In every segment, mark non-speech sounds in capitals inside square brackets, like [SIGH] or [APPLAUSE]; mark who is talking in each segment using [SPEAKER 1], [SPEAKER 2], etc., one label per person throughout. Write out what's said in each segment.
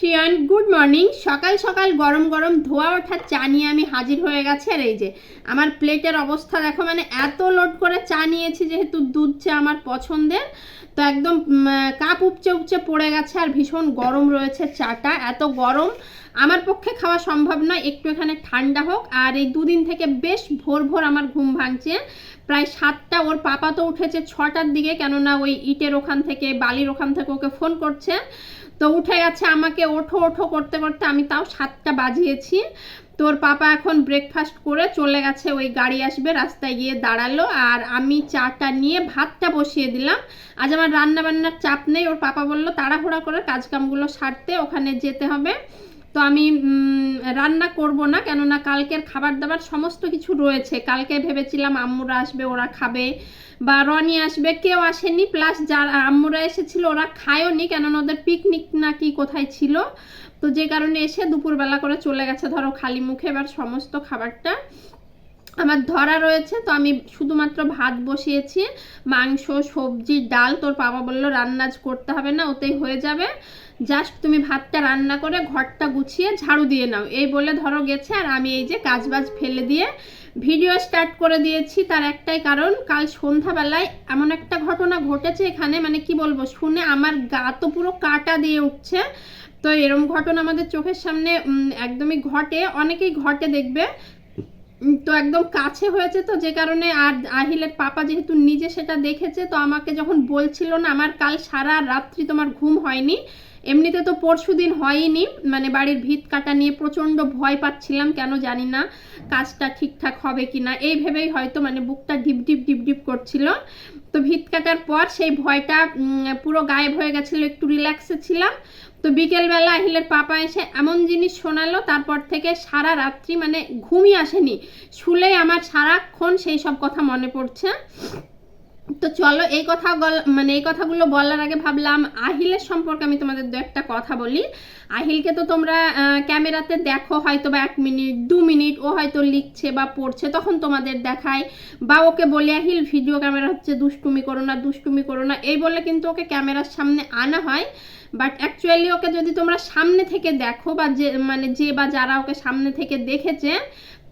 [SPEAKER 1] ফ্রিয়ন good morning সকাল সকাল গরম গরম ধোয়া ওঠা চা নিয়ে আমি হাজির হয়ে গেছি। আর এই যে, আমার প্লেটের অবস্থা দেখো মানে এত লোড করে চা নিয়েছি যেহেতু দুধ চা আমার পছন্দের। তো একদম কাপ উপচে উপচে পড়ে গেছে আর ভীষণ গরম রয়েছে চাটা, এত গরম। আমার পক্ষে খাওয়া সম্ভব নয়, একটু এখানে ঠান্ডা হোক। আর এই দুদিন থেকে বেশ ভোর ভোর আমার ঘুম ভাঙছে। প্রায় সাতটা, ওর পাপা তো উঠেছে ছটার দিকে, কেননা ওই ইটের ওখান থেকে, বালির ওখান থেকে ওকে ফোন করছে। তো উঠে গেছে আমাকে ওঠো ওঠো করতে করতে আমি তাও সাতটা বাজিয়েছি। তোর পাপা এখন ব্রেকফাস্ট করে চলে গেছে, ওই গাড়ি আসবে, রাস্তায় গিয়ে দাঁড়াল। আর আমি চাটা নিয়ে ভাতটা বসিয়ে দিলাম। আজ আমার রান্না বান্নার চাপ নেই, ওর পাপা বলল, তাড়াহুড়া করে কাজকামগুলো সারতে, ওখানে যেতে হবে। তো আমি রান্না করব না, কেননা কালকের খাবার দাবার সমস্ত কিছু রয়েছে। কালকে ভেবেছিলাম আম্মুরা আসবে, ওরা খাবে, বা রনি আসবে, কেউ আসেনি প্লাস যারা আম্মুরা এসেছিল, ওরা খায়ওনি কেননা ওদের পিকনিক না কি কোথায় ছিল। তো যে কারণে এসে দুপুরবেলা করে চলে গেছে, ধরো খালি মুখে, এবার সমস্ত খাবারটা। আমার ধরা রয়েছে, তো আমি শুধুমাত্র ভাত বসিয়েছি, মাংস, সবজি, ডাল, তোর বাবা বলল রান্নাজ করতে হবে না, ওতেই হয়ে যাবে। জাস্ট তুমি ভাতটা রান্না করে ঘরটা গুছিয়ে ঝাড়ু দিয়ে নাও। এই বলে ধরো গেছে, আর আমি এই যে কাজবাজ ফেলে দিয়ে ভিডিও স্টার্ট করে দিয়েছি। তার একটাই কারণ, কাল সন্ধ্যাবেলায় এমন একটা ঘটনা ঘটেছে এখানে মানে কি বলব, শুনে আমার গা তো পুরো কাটা দিয়ে উঠছে। তো এরম ঘটনা আমাদের চোখের সামনে একদমই ঘটে, অনেকেই ঘটে দেখবে। তো একদম কাছে হয়েছে তো, যে কারণে আর আহিলের পাপা যেহেতু নিজে সেটা দেখেছে, তো আমাকে যখন বলছিল না, আমার কাল সারা রাত্রি তোমার ঘুম হয়নি এমনিতে তো পরশু দিন হয়নি মানে বাড়ির ভিত কাটা নিয়ে প্রচণ্ড ভয় পাচ্ছিলাম, কেন জানি না কাজটা ঠিকঠাক হবে কি না এই ভেবেই হয়তো মানে বুকটা ডিপ ডিপ ডিপ ডিপ করছিল। তো ভিত কাটার পর সেই ভয়টা পুরো গায়েব হয়ে গেছিল, একটু রিল্যাক্সে ছিলাম। তো বিকেলবেলা আহিলের পাপা এসে এমন জিনিস শোনালো, তারপর থেকে সারা রাত্রি মানে ঘুমই আসেনি। শুলেই আমার সারাক্ষণ সেই সব কথা মনে পড়ছে। তো চলো এই কথা মানে এই কথাগুলো বলার আগে ভাবলাম আহিলের সম্পর্কে আমি তোমাদের দু একটা কথা বলি। আহিলকে তো তোমরা ক্যামেরাতে দেখো হয়তো বা এক মিনিট, দু মিনিট ও হয়তো লিখছে বা পড়ছে, তখন তোমাদের দেখায়। বা ওকে বলে, আহিল, ভিডিও ক্যামেরা হচ্ছে দুষ্টুমি করো না, দুষ্টুমি করো না। এই বলে কিন্তু ওকে ক্যামেরার সামনে আনা হয়। বাট অ্যাকচুয়ালি ওকে যদি তোমরা সামনে থেকে দেখো, বা যে মানে যে বা যারা ওকে সামনে থেকে দেখেছে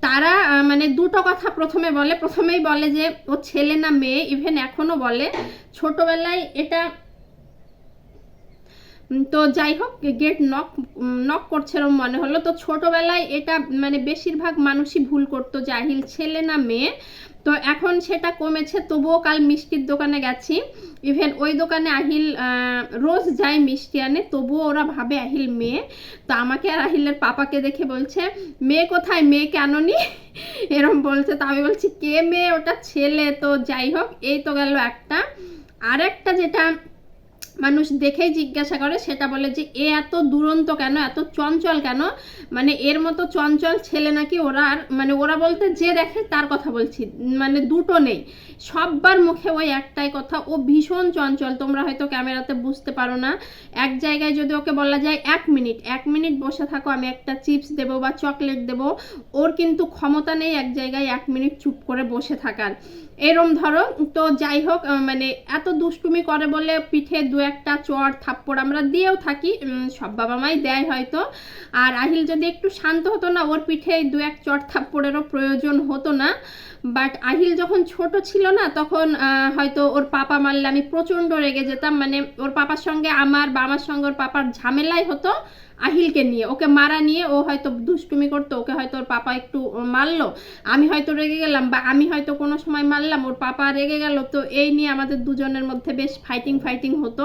[SPEAKER 1] তারা মানে দুটো কথা প্রথমে বলে। প্রথমেই বলে যে, ও ছেলে না মেয়ে ইভেন এখনও বলে, ছোটবেলায় এটা তো যাই হোক গেট নক নক করছে এরম মনে হলো। তো ছোটবেলায় এটা মানে বেশিরভাগ মানুষই ভুল করতো, জাহিল ছেলে না মেয়ে। তো এখন সেটা কমেছে, তবুও কাল মিষ্টির দোকানে গেছি। ইভেন ওই দোকানে আহিল রোজ যায় মিষ্টি আনে, তবুও ওরা ভাবে আহিল মেয়ে। তো আমাকে আর আহিলের পাপাকে দেখে বলছে, মেয়ে কোথায়? মেয়ে কেন নি [LAUGHS] এরম বলছে। তো আমি বলছি, কে মেয়ে? ওটা ছেলে। তো যাই হোক, এই তো গেল একটা। আরেকটা যেটা মানুষ দেখেই জিজ্ঞাসা করে, সেটা বলে যে, এ এত দুরন্ত কেন? এত চঞ্চল কেন? মানে এর মতো চঞ্চল ছেলে নাকি ওরা আর মানে ওরা বলতে, যে দেখে তার কথা বলছি মানে দুটো নেই। সববার মুখে ওই একটাই কথা, ও ভীষণ চঞ্চল, তোমরা হয়তো ক্যামেরাতে বুঝতে পারো না। এক জায়গায় যদি ওকে বলা যায়, এক মিনিট এক মিনিট বসে থাকো, আমি একটা চিপস দেবো বা চকলেট দেবো। ওর কিন্তু ক্ষমতা নেই এক জায়গায় এক মিনিট চুপ করে বসে থাকার। এরম ধরো, তো যাই হোক মানে এত দুষ্টুমি করে বলে পিঠে দু একটা চর থাপ্পড় আমরা দিয়েও থাকি সব বাবা মাই দেয় হয়তো। আর আহিল যদি একটু শান্ত হতো না, ওর পিঠে দু এক চর থাপ্পড়েরও প্রয়োজন হতো না। বাট আহিল যখন ছোট ছিল না, তখন হয়তো ওর পাপা মারলে আমি প্রচণ্ড রেগে যেতাম। মানে ওর পাপার সঙ্গে আমার বা আমার সঙ্গে ওর পাপার ঝামেলাই হতো আহিলকে নিয়ে। ওকে মারা নিয়ে ও হয়তো দুষ্টুমি করতো, ওকে হয়তো ওর পাপা একটু মারলো। আমি হয়তো রেগে গেলাম বা আমি হয়তো কোনো সময় মারলাম, ওর পাপা রেগে গেল। তো এই নিয়ে আমাদের দুজনের মধ্যে বেশ ফাইটিং ফাইটিং হতো।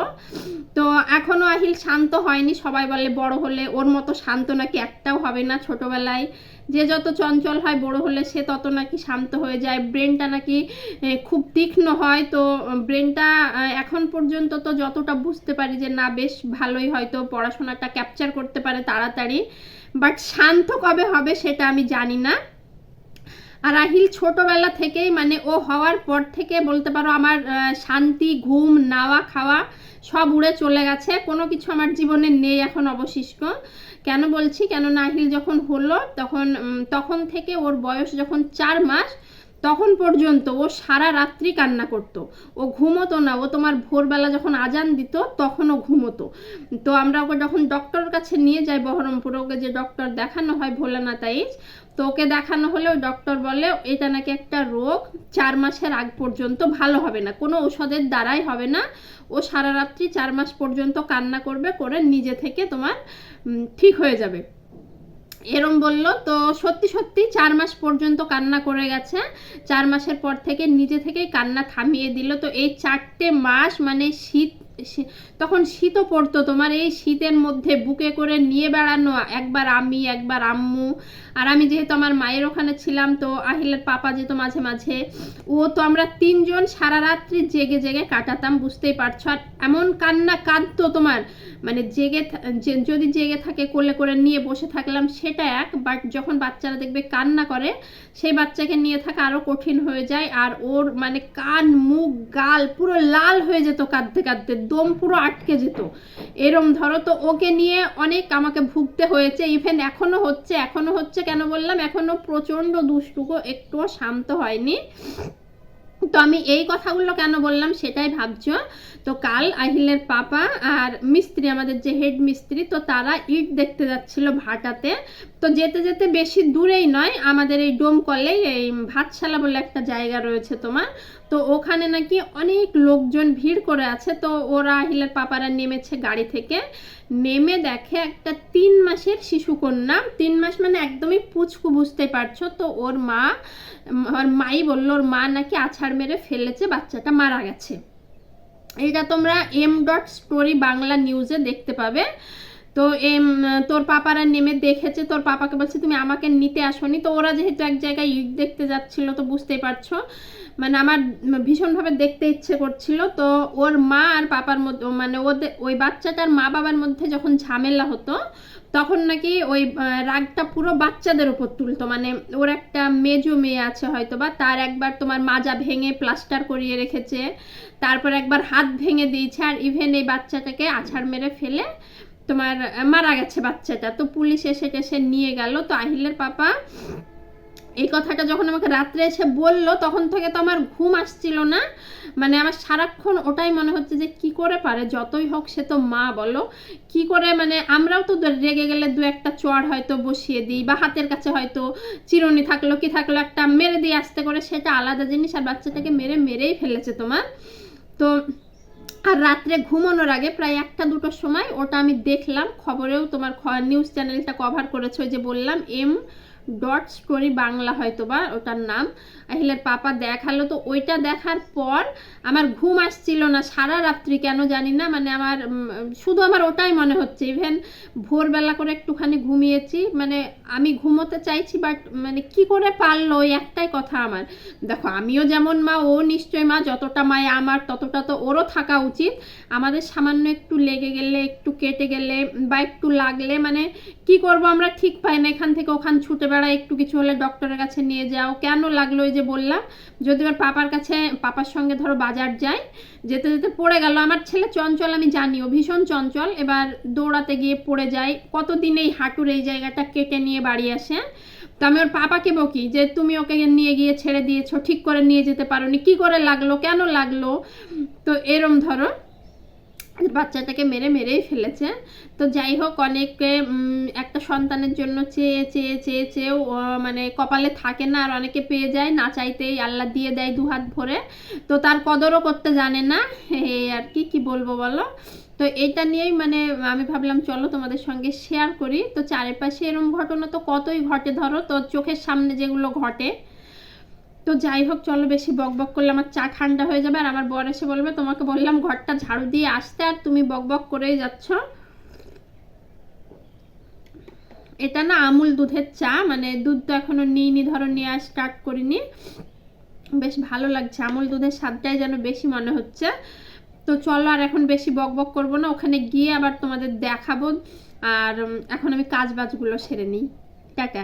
[SPEAKER 1] তো এখনও আহিল শান্ত হয়নি। সবাই বলে বড় হলে ওর মতো শান্ত নাকি একটাও হবে না ছোটবেলায়। যে যত চঞ্চল হয় বড় হলে সে তত নাকি শান্ত হয়ে যায়। ব্রেনটা নাকি খুব তীক্ষ্ণ হয়। তো ব্রেনটা এখন পর্যন্ত তো যতটা বুঝতে পারি যে, না, বেশ ভালোই হয়তো পড়াশোনাটা ক্যাপচার করতে পারে তাড়াতাড়ি। বাট শান্ত কবে হবে সেটা আমি জানি না। আর আহিল ছোটবেলা থেকেই মানে ও হওয়ার পর থেকে বলতে পারো আমার শান্তি, ঘুম, নাওয়া, খাওয়া সব উড়ে চলে গেছে। কোনো কিছু আমার জীবনে নেই এখন অবশিষ্ট। কেন বলছি? কেন নাহিল যখন হলো, তখন তখন থেকে ওর বয়স যখন চার মাস, তখন পর্যন্ত ও সারা রাত্রি কান্না করত। ও ঘুমতো না, ও তোমার ভোরবেলা যখন আজান দিত তখন ও ঘুমোতো। তো আমরা ওকে যখন ডক্টরের কাছে নিয়ে যাই বহরমপুর, ওকে যে ডক্টর দেখানো হয় ভোলানাথ আইজ তো ওকে দেখানো হলেও ডক্টর বলে, এটা নাকি একটা রোগ, চার মাসের আগ পর্যন্ত ভালো হবে না, কোনো ওষুধের দ্বারাই হবে না। ও সারা রাত্রি চার মাস পর্যন্ত কান্না করবে, করে নিজে থেকে তোমার ঠিক হয়ে যাবে। এরম বলল, তো সত্যি সত্যি চার মাস পর্যন্ত কান্না করে গেছে। চার মাসের পর থেকে নিজে থেকেই কান্না থামিয়ে দিল। তো এই চারটে মাস মানে শীত তখন শীতও পড়তো তোমার, এই শীতের মধ্যে বুকে করে নিয়ে বেড়ানো, একবার আমি, একবার আম্মু। আর আমি যেহেতু আমার মায়ের ওখানে ছিলাম, তো আহিলের পাপা যেত মাঝে মাঝে, ও তো আমরা তিনজন সারা রাত্রি জেগে জেগে কাটাতাম, বুঝতেই পারছ। আর এমন কান্না কাঁদতো তোমার মানে জেগে যদি জেগে থাকে, কোলে করে নিয়ে বসে থাকলাম সেটা এক বাট যখন বাচ্চারা দেখবে কান্না করে, সেই বাচ্চাকে নিয়ে থাকা আরও কঠিন হয়ে যায়, আর ওর মানে কান, মুখ, গাল পুরো লাল হয়ে যেত কাঁদতে কাঁদতে, দম পুরো আটকে যেত। এরম ধরো তো ওকে নিয়ে অনেক আমাকে ভুগতে হয়েছে ইভেন এখনও হচ্ছে এখনও হচ্ছে কেন বললাম, এখনও প্রচণ্ড দুষ্টুকো, একটুও শান্ত হয়নি। তো আমি এই কথাগুলো কেন বললাম সেটাই ভাবছ? তো কাল আহিলের পাপা আর মিস্ত্রি, আমাদের যে হেড মিস্ত্রি, তো তারা ইট দেখতে যাচ্ছিল ভাটাতে। তো যেতে যেতে বেশি দূরেই নয়, আমাদের এই ডোমকলেই এই ভাতশালা বলে একটা জায়গা রয়েছে তোমার। তো ওখানে নাকি অনেক লোকজন ভিড় করে আছে, তো ওরা আহিলের পাপারা নেমেছে গাড়ি থেকে। নেমে দেখে একটা তিন মাসের শিশুকন্যা। তিন মাস মানে একদমই পুচকু বুঝতে পারছ? তো ওর মা ওর মাই বলল, ওর মা নাকি আছাড় মেরে ফেলেছে, বাচ্চাটা মারা গেছে। এটা তোমরা এম ডট স্টোরি বাংলা নিউজে দেখতে পাবে। তো এম তোর পাপারা নেমে দেখেছে, তোর পাপাকে বলছে, তুমি আমাকে নিতে আসোনি। তো ওরা যেহেতু এক জায়গায় ইট দেখতে যাচ্ছিল, তো বুঝতেই পারছ। মানে আমার ভীষণভাবে দেখতে ইচ্ছে করছিল। তো ওর মা আর পাপার মধ্যে মানে ওদের, ওই বাচ্চাটার মা বাবার মধ্যে যখন ঝামেলা হতো, তখন নাকি ওই রাগটা পুরো বাচ্চাদের উপর তুলতো। মানে ওর একটা মেজো মেয়ে আছে হয়তো বা তার একবার তোমার মাজা ভেঙে প্লাস্টার করিয়ে রেখেছে, তারপর একবার হাত ভেঙে দিয়েছে, আর ইভেন এই বাচ্চাটাকে আছাড় মেরে ফেলে তোমার মারা গেছে বাচ্চাটা। তো পুলিশ এসে টেসে নিয়ে গেল। তো আহিলের পাপা এই কথাটা যখন আমাকে রাত্রে এসে বলল, তখন থেকে তো আমার ঘুম আসছিল না। মানে আমার সারাক্ষণ ওটাই মনে হচ্ছে যে, কি করে পারে, যতই হোক সে তো মা বলো। কি করে মানে আমরাও তো রেগে গেলে দু একটা চড় হয়তো বসিয়ে দিই, বা হাতের কাছে হয়তো চিরুনি থাকল, কি থাকল, একটা মেরে দিয়ে আসতে করে, সেটা আলাদা জিনিস, আর বাচ্চাটাকে মেরে মেরেই ফেলেছে তোমার। তো, আর রাত্রে ঘুমানোর আগে প্রায় একটা দুটোর সময় ওটা আমি দেখলাম, খবরেও তোমার নিউজ চ্যানেলটা কভার করেছে ওই যে বললাম এম ডট স্টোরি বাংলা হয়তো বা ওটার নাম। আহিলের পাপা দেখাল, তো ওইটা দেখার পর আমার ঘুম আসছিল না, সারা রাত্রি কেন জানি না মানে আমার শুধু আমার ওটাই মনে হচ্ছে। ইভেন ভোরবেলা করে একটুখানি ঘুমিয়েছি মানে আমি ঘুমোতে চাইছি বাট মানে কি করে পারল, ওই একটাই কথা আমার। দেখো, আমিও যেমন মা, ও নিশ্চয় মা, যতটা মায় আমার, ততটা তো ওরও থাকা উচিত। আমাদের সামান্য একটু লেগে গেলে, একটু কেটে গেলে, বা একটু লাগলে মানে কি করব আমরা ঠিক পাই না, এখান থেকে ওখান ছুটে বেড়াই একটু কিছু হলে ডক্টরের কাছে নিয়ে যাও। কেন লাগল ওই যে বললাম? যদি ওর পাপার কাছে, পাপার সঙ্গে ধরো বাজার যাই, যেতে যেতে পড়ে গেল। আমার ছেলে চঞ্চল, আমি জানিও ভীষণ চঞ্চল। এবার দৌড়াতে গিয়ে পড়ে যায় কতদিন এই হাঁটুর এই জায়গাটা কেটে নিয়ে বাড়ি আসে? তো আমি ওর পাপাকে বকি যে, তুমি ওকে নিয়ে গিয়ে ছেড়ে দিয়েছ, ঠিক করে নিয়ে যেতে পারোনি। কি করে লাগল? কেন লাগল? তো এরম ধরো। বাচ্চাটাকে মেরে মেরেই ফেলেছে। তো যাই হোক অনেকে একটা সন্তানের জন্য চেয়ে চেয়ে চেয়ে, চেয়েও মানে কপালে থাকে না, আর অনেকে পেয়ে যায়, না চাইতেই আল্লাহ দিয়ে দেয় দুহাত ভরে। তো তার কদরও করতে জানে না এই আর কি কি বলব বলো? তো এটা নিয়েই মানে আমি ভাবলাম, চলো তোমাদের সঙ্গে শেয়ার করি। তো চারিপাশে এরম ঘটনা তো কতই ঘটে ধরো? তো চোখের সামনে যেগুলো ঘটে তো যাই হোক, চলো বেশি বক বক করলে আমার চা ঠান্ডা হয়ে যাবে আর আমার বর এসে বলবে, তোমাকে বললাম ঘরটা ঝাড়ু দিয়ে আসতে আর তুমি বক বক করেই যাচ্ছ। এটা না আমুল দুধের চা মানে দুধ তো এখনও নিইনি ধরো নিয়ে নেওয়া স্টার্ট করিনি। বেশ ভালো লাগছে, আমুল দুধের স্বাদটাই যেন বেশি মনে হচ্ছে। তো চলো আর এখন বেশি বক বক করব না, ওখানে গিয়ে আবার তোমাদের দেখাবো। আর এখন আমি কাজ বাজগুলো সেরে নিই। টাটা।